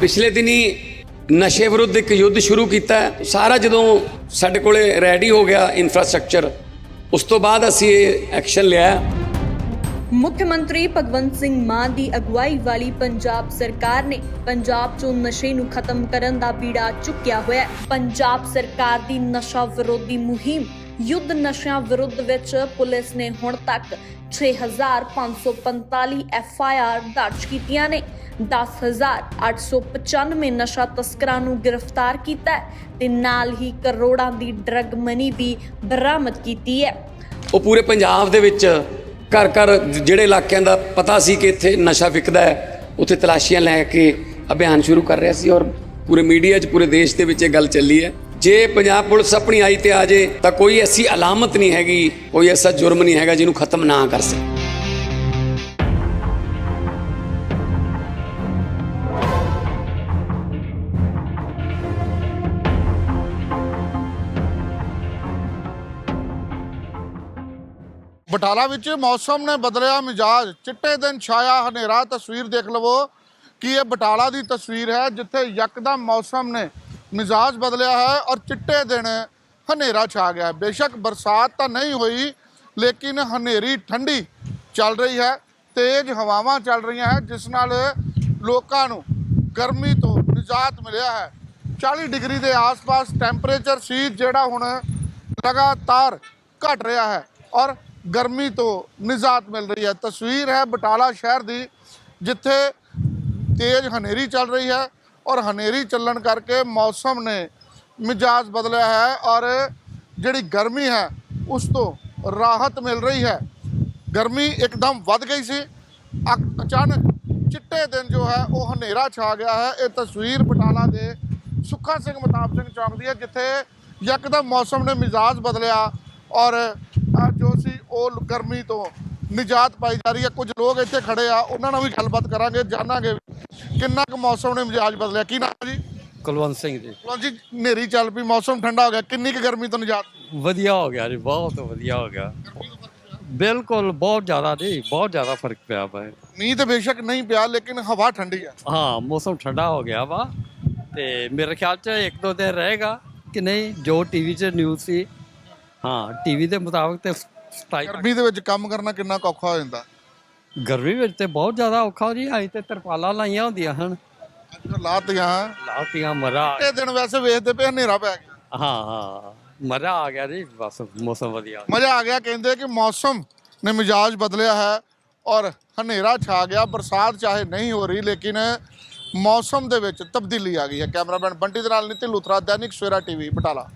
ਪਿਛਲੇ ਦਿਨੀ ਨਸ਼ੇ ਵਿਰੁੱਧ ਇੱਕ ਯੁੱਧ ਸ਼ੁਰੂ ਕੀਤਾ। ਸਾਰਾ ਜਦੋਂ ਸਾਡੇ ਕੋਲੇ ਰੈਡੀ ਹੋ ਗਿਆ ਇਨਫਰਾਸਟ੍ਰਕਚਰ ਉਸ ਤੋਂ ਬਾਅਦ ਅਸੀਂ ਇਹ ਐਕਸ਼ਨ ਲਿਆ। ਮੁੱਖ ਮੰਤਰੀ ਭਗਵੰਤ ਸਿੰਘ ਮਾਨ ਦੀ ਅਗਵਾਈ ਵਾਲੀ ਪੰਜਾਬ ਸਰਕਾਰ ਨੇ ਪੰਜਾਬ 'ਚੋਂ ਨਸ਼ੇ ਨੂੰ ਖਤਮ ਕਰਨ ਦਾ ਬੀੜਾ ਚੁੱਕਿਆ ਹੋਇਆ ਹੈ। ਪੰਜਾਬ ਸਰਕਾਰ ਦੀ ਨਸ਼ਾ ਵਿਰੋਧੀ ਮੁਹਿੰਮ, ਯੁੱਧ ਨਸ਼ਿਆਂ ਵਿਰੁੱਧ ਵਿੱਚ ਪੁਲਿਸ ਨੇ ਹੁਣ ਤੱਕ 6545 ਐਫ ਆਈ ਆਰ ਦਰਜ ਕੀਤੀਆਂ ਨੇ। 10895 ਨਸ਼ਾ ਤਸਕਰਾਂ ਨੂੰ ਗ੍ਰਿਫਤਾਰ ਕੀਤਾ ਹੈ ਤੇ ਨਾਲ ਹੀ ਕਰੋੜਾਂ ਦੀ ਡਰੱਗ ਮਨੀ ਵੀ ਬਰਾਮਦ ਕੀਤੀ ਹੈ। ਉਹ ਪੂਰੇ ਪੰਜਾਬ ਦੇ ਵਿੱਚ ਘਰ ਘਰ ਜਿਹੜੇ ਇਲਾਕਿਆਂ ਦਾ ਪਤਾ ਸੀ ਕਿ ਇੱਥੇ ਨਸ਼ਾ ਵਿਕਦਾ ਹੈ, ਉੱਥੇ ਤਲਾਸ਼ੀਆਂ ਲੈ ਕੇ ਅਭਿਆਨ ਸ਼ੁਰੂ ਕਰ ਰਿਹਾ ਸੀ ਔਰ ਪੂਰੇ ਮੀਡੀਆ 'ਚ, ਪੂਰੇ ਦੇਸ਼ ਦੇ ਵਿੱਚ ਇਹ ਗੱਲ ਚੱਲੀ ਹੈ। ਜੇ ਪੰਜਾਬ ਪੁਲਿਸ ਆਪਣੀ ਆਈ ਤੇ ਆ ਜੇ ਤਾਂ ਕੋਈ ਐਸੀ ਅਲਾਮਤ ਨਹੀਂ ਹੈਗੀ, ਕੋਈ ਐਸਾ ਜੁਰਮ ਨਹੀਂ ਹੈਗਾ ਜਿਹਨੂੰ ਖਤਮ ਨਾ ਕਰ ਸਕੇ। ਬਟਾਲਾ ਵਿੱਚ ਮੌਸਮ ਨੇ ਬਦਲਿਆ ਮਿਜਾਜ। ਚਿੱਟੇ ਦਿਨ ਛਾਇਆ, ਹਨੇਰਾ। ਤਸਵੀਰ ਦੇਖ ਲਵੋ ਕਿ ਇਹ ਬਟਾਲਾ ਦੀ ਤਸਵੀਰ ਹੈ, ਜਿੱਥੇ ਯਕਦਮ ਮੌਸਮ ਨੇ ਮਿਜਾਜ ਬਦਲਿਆ ਹੈ ਔਰ ਚਿੱਟੇ ਦਿਨ ਹਨੇਰਾ ਛਾ ਗਿਆ ਬੇਸ਼ੱਕ ਬਰਸਾਤ ਤਾਂ ਨਹੀਂ ਹੋਈ, ਲੇਕਿਨ ਹਨੇਰੀ ਠੰਡੀ ਚੱਲ ਰਹੀ ਹੈ, ਤੇਜ਼ ਹਵਾਵਾਂ ਚੱਲ ਰਹੀਆਂ ਹੈ, ਜਿਸ ਨਾਲ ਲੋਕਾਂ ਨੂੰ ਗਰਮੀ ਤੋਂ ਨਿਜਾਤ ਮਿਲਿਆ ਹੈ। 40 ਡਿਗਰੀ ਦੇ ਆਸ-ਪਾਸ ਟੈਂਪਰੇਚਰ ਸੀ, ਜਿਹੜਾ ਹੁਣ ਲਗਾਤਾਰ ਘਟ ਰਿਹਾ ਹੈ ਔਰ ਗਰਮੀ ਤੋਂ ਨਿਜਾਤ ਮਿਲ ਰਹੀ ਹੈ। ਤਸਵੀਰ ਹੈ ਬਟਾਲਾ ਸ਼ਹਿਰ ਦੀ, ਜਿੱਥੇ ਤੇਜ਼ ਹਨੇਰੀ ਚੱਲ ਰਹੀ ਹੈ ਔਰ ਹਨੇਰੀ ਚੱਲਣ ਕਰਕੇ ਮੌਸਮ ਨੇ ਮਿਜਾਜ ਬਦਲਿਆ ਹੈ ਔਰ ਜਿਹੜੀ ਗਰਮੀ ਹੈ, ਉਸ ਤੋਂ ਰਾਹਤ ਮਿਲ ਰਹੀ ਹੈ। ਗਰਮੀ ਇੱਕਦਮ ਵੱਧ ਗਈ ਸੀ। ਅਚਾਨਕ ਚਿੱਟੇ ਦਿਨ ਜੋ ਹੈ, ਉਹ ਹਨੇਰਾ ਛਾ ਗਿਆ ਹੈ। ਇਹ ਤਸਵੀਰ ਬਟਾਲਾ ਦੇ ਸੁੱਖਾ ਸਿੰਘ ਮਤਾਬ ਸਿੰਘ ਚੌਂਕ ਦੀ ਹੈ, ਜਿੱਥੇ ਯਕਦਮ ਮੌਸਮ ਨੇ ਮਿਜਾਜ ਬਦਲਿਆ ਔਰ ਉਹ ਗਰਮੀ ਤੋਂ ਨਿਜਾਤ ਪਾਈ ਜਾ ਰਹੀ ਹੈ। ਕੁਝ ਲੋਕ ਇੱਥੇ ਖੜੇ ਆ ਉਹਨਾਂ ਨਾਲ ਵੀ ਗੱਲਬਾਤ ਕਰਾਂਗੇ ਜਾਣਾਂਗੇ ਕਿੰਨਾ ਕੁ ਮੌਸਮ ਨੇ ਮਿਜਾਜ ਬਦਲਿਆ। ਕੀ ਨਾਮ ਜੀ? ਕੁਲਵੰਤ ਸਿੰਘ ਜੀ। ਲਓ ਜੀ ਹਨੇਰੀ ਚੱਲ ਪਈ ਮੌਸਮ ਠੰਡਾ ਹੋ ਗਿਆ। ਕਿੰਨੀ ਕੁ ਗਰਮੀ ਤੋਂ ਨਿਜਾਤ? ਵਧੀਆ ਹੋ ਗਿਆ ਜੀ ਬਹੁਤ ਵਧੀਆ ਹੋ ਗਿਆ। ਬਿਲਕੁਲ ਬਹੁਤ ਜ਼ਿਆਦਾ ਨਹੀਂ ਬਹੁਤ ਜ਼ਿਆਦਾ ਫ਼ਰਕ ਪਿਆ ਵਾ। ਮੀਂਹ ਤੇ ਬੇਸ਼ੱਕ ਨਹੀਂ ਪਿਆ ਲੇਕਿਨ ਹਵਾ ਠੰਡੀ ਹੈ ਹਾਂ ਮੌਸਮ ਠੰਡਾ ਹੋ ਗਿਆ ਵਾ ਤੇ ਮੇਰੇ ਖਿਆਲ ਚ ਇੱਕ ਦੋ ਦਿਨ ਰਹੇਗਾ ਕਿ ਨਹੀਂ ਜੋ ਟੀਵੀ 'ਚ ਨਿਊਜ਼ ਸੀ। ਹਾਂ ਟੀਵੀ ਦੇ ਮੁਤਾਬਕ ਤੇ ਗਰਮੀ ਦੇ ਵਿੱਚ ਕੰਮ ਕਰਨਾ ਕਿੰਨਾ ਔਖਾ ਹੋ ਜਾਂਦਾ। ਗਰਮੀ ਵਿੱਚ ਤੇ ਬਹੁਤ ਜ਼ਿਆਦਾ ਔਖਾ ਹੋ ਜੀ ਅਜੇ ਤੇ ਤਰਪਾਲਾਂ ਲਾਈਆਂ ਹੁੰਦੀਆਂ ਹਨ। ਅੱਜ ਲਾਤੀਆਂ। ਲਾਤੀਆਂ ਮਰਾ। ਇਹ ਦਿਨ ਵੈਸੇ ਵੇਖਦੇ ਪਏ ਹਨੇਰਾ ਪੈ ਗਿਆ। ਹਾਂ ਹਾਂ। ਮਜ਼ਾ ਆ ਗਿਆ ਜੀ ਬਸ ਮੌਸਮ ਵਧੀਆ। ਮਜ਼ਾ ਆ ਗਿਆ ਕਹਿੰਦੇ ਕਿ ਮੌਸਮ ਨੇ ਮਿਜਾਜ ਬਦਲਿਆ ਹੈ ਔਰ ਹਨੇਰਾ ਛਾ ਗਿਆ ਬਰਸਾਤ ਚਾਹੇ ਨਹੀਂ ਹੋ ਰਹੀ ਲੇਕਿਨ ਮੌਸਮ ਦੇ ਵਿੱਚ ਤਬਦੀਲੀ ਆ ਗਈ ਹੈ। ਕੈਮਰਾਮੈਨ ਬੰਟੀ ਦੇ ਨਾਲ ਨਿਤਿਨ ਲੂਥਰਾ ਦੈਨਿਕ ਸਵੇਰਾ ਟੀਵੀ ਬਟਾਲਾ।